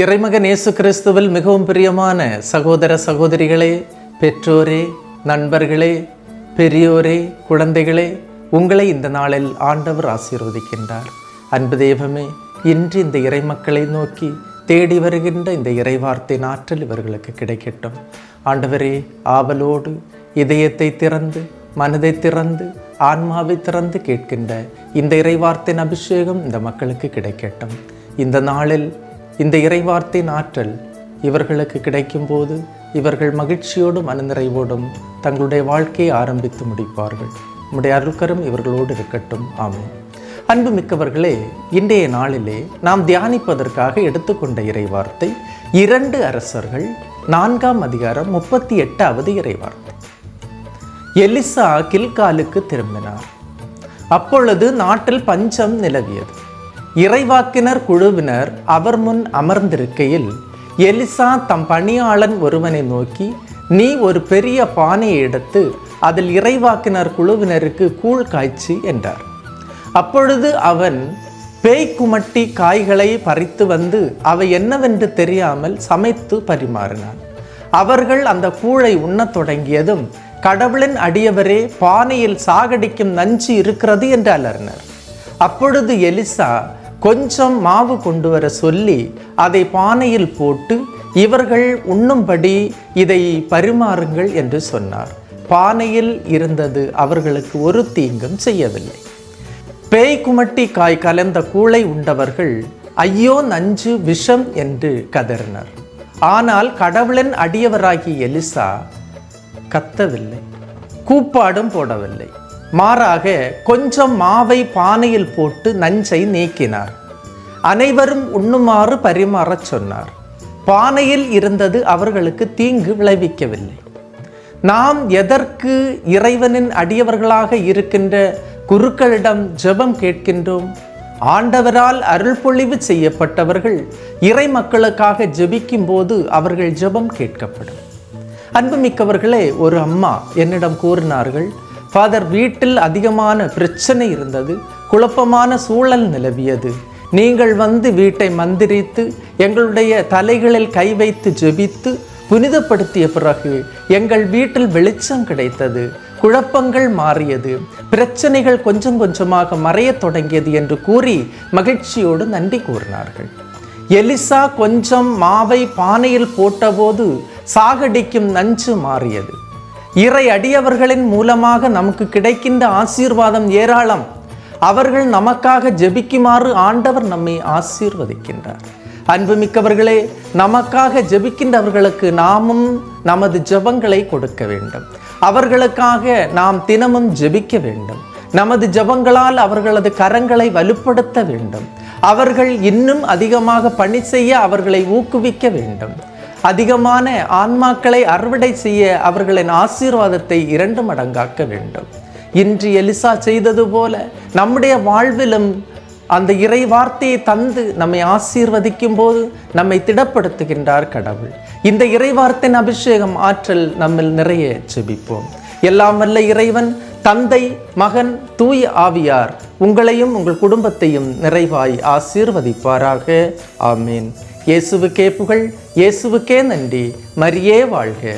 இறைமகன் இயேசு கிறிஸ்துவில் மிகவும் பிரியமான சகோதர சகோதரிகளே பெற்றோரே நண்பர்களே பெரியோரே குழந்தைகளே உங்களை இந்த நாளில் ஆண்டவர் ஆசீர்வதிக்கின்றார். அன்பு தெய்வமே இன்று இந்த இறைமக்களை நோக்கி தேடி வருகின்ற இந்த இறைவார்த்தையின் ஆற்றல் இவர்களுக்கு கிடைக்கட்டும். ஆண்டவரே ஆவலோடு இதயத்தை திறந்து மனதை திறந்து ஆன்மாவை திறந்து கேட்கின்ற இந்த இறைவார்த்தையின் அபிஷேகம் இந்த மக்களுக்கு கிடைக்கட்டும். இந்த நாளில் இந்த இறைவார்த்தையின் ஆற்றல் இவர்களுக்கு கிடைக்கும்போது இவர்கள் மகிழ்ச்சியோடும் மனநிறைவோடும் தங்களுடைய வாழ்க்கையை ஆரம்பித்து முடிப்பார்கள். உம்முடைய அருள்கரம் இவர்களோடு இருக்கட்டும். ஆமாம் அன்பு மிக்கவர்களே இன்றைய நாளிலே நாம் தியானிப்பதற்காக எடுத்துக்கொண்ட இறைவார்த்தை இரண்டு அரசர்கள் நான்காம் அதிகாரம் முப்பத்தி எட்டாவது இறைவார்த்தை. எலிசா கில்காலுக்கு திரும்பினார். அப்பொழுது நாட்டில் பஞ்சம் நிலவியது. இறைவாக்கினர் குழுவினர் அவர் முன் அமர்ந்திருக்கையில் எலிசா தம் பணியாளன் ஒருவனை நோக்கி நீ ஒரு பெரிய பானையை எடுத்து அதில் இறைவாக்கினர் குழுவினருக்கு கூழ் காய்ச்சி என்றார். அப்பொழுது அவன் பேய் குமட்டி காய்களை பறித்து வந்து அவை என்னவென்று தெரியாமல் சமைத்து பரிமாறினான். அவர்கள் அந்த கூழை உண்ணத் தொடங்கியதும் கடவுளின் அடியவரே பானையில் சாகடிக்கும் நஞ்சு இருக்கிறது என்று அலறினர். அப்பொழுது எலிசா கொஞ்சம் மாவு கொண்டு வர சொல்லி அதை பானையில் போட்டு இவர்கள் உண்ணும்படி இதை பரிமாறுங்கள் என்று சொன்னார். பானையில் இருந்தது அவர்களுக்கு ஒரு தீங்கும் செய்யவில்லை. பேய் குமட்டி காய் கலந்த கூளை உண்டவர்கள் ஐயோ நஞ்சு விஷம் என்று கதறினர். ஆனால் கடவுளின் அடியவராகிய எலிசா கத்தவில்லை கூப்பாடும் போடவில்லை. மாறாக கொஞ்சம் மாவை பானையில் போட்டு நஞ்சை நீக்கினார். அனைவரும் உண்ணுமாறு பரிமாறச் சொன்னார். பானையில் இருந்தது அவர்களுக்கு தீங்கு விளைவிக்கவில்லை. நாம் எதற்கு இறைவனின் அடியவர்களாக இருக்கின்ற குருக்களிடம் ஜெபம் கேட்கின்றோம்? ஆண்டவரால் அருள்பொழிவு செய்யப்பட்டவர்கள் இறை மக்களுக்காக ஜெபிக்கும் போது அவர்கள் ஜெபம் கேட்கப்படும். அன்புமிக்கவர்களே ஒரு அம்மா என்னிடம் கூறினார்கள் ஃபாதர் வீட்டில் அதிகமான பிரச்சனை இருந்தது குழப்பமான சூழல் நிலவியது. நீங்கள் வந்து வீட்டை மந்திரித்து எங்களுடைய தலைகளில் கை வைத்து ஜெபித்து புனிதப்படுத்திய பிறகு எங்கள் வீட்டில் வெளிச்சம் கிடைத்தது குழப்பங்கள் மாறியது பிரச்சனைகள் கொஞ்சம் கொஞ்சமாக மறையத் தொடங்கியது என்று கூறி மகிழ்ச்சியோடு நன்றி கூறினார்கள். எலிசா கொஞ்சம் மாவை பானையில் போட்டபோது சாகடிக்கும் நஞ்சு மாறியது. இறை அடியவர்களின் மூலமாக நமக்கு கிடைக்கின்ற ஆசீர்வாதம் ஏராளம். அவர்கள் நமக்காக ஜெபிக்குமாறு ஆண்டவர் நம்மை ஆசீர்வதிக்கின்றார். அன்புமிக்கவர்களே நமக்காக ஜெபிக்கின்றவர்களுக்கு நாமும் நமது ஜெபங்களை கொடுக்க வேண்டும். அவர்களுக்காக நாம் தினமும் ஜெபிக்க வேண்டும். நமது ஜெபங்களால் அவர்களது கரங்களை வலுப்படுத்த வேண்டும். அவர்கள் இன்னும் அதிகமாக பணி செய்ய அவர்களை ஊக்குவிக்க வேண்டும். அதிகமான ஆன்மாக்களை அறுவடை செய்ய அவர்களின் ஆசீர்வாதத்தை இரண்டு மடங்காக்க வேண்டும். இன்று எலிசா செய்தது போல நம்முடைய வாழ்விலும் அந்த இறை வார்த்தையை தந்து நம்மை ஆசீர்வதிக்கும் போது நம்மை திடப்படுத்துகின்றார் கடவுள். இந்த இறை வார்த்தையின் அபிஷேகம் ஆற்றல் நம்மில் நிறைய செபிப்போம் எல்லாம் வல்ல இறைவன் தந்தை மகன் தூய் ஆவியார் உங்களையும் உங்கள் குடும்பத்தையும் நிறைவாய் ஆசீர்வதிப்பாராக. ஆமீன். இயேசுவுக்கே புகழ் இயேசுவுக்கே நன்றி. மரியே வாழ்க.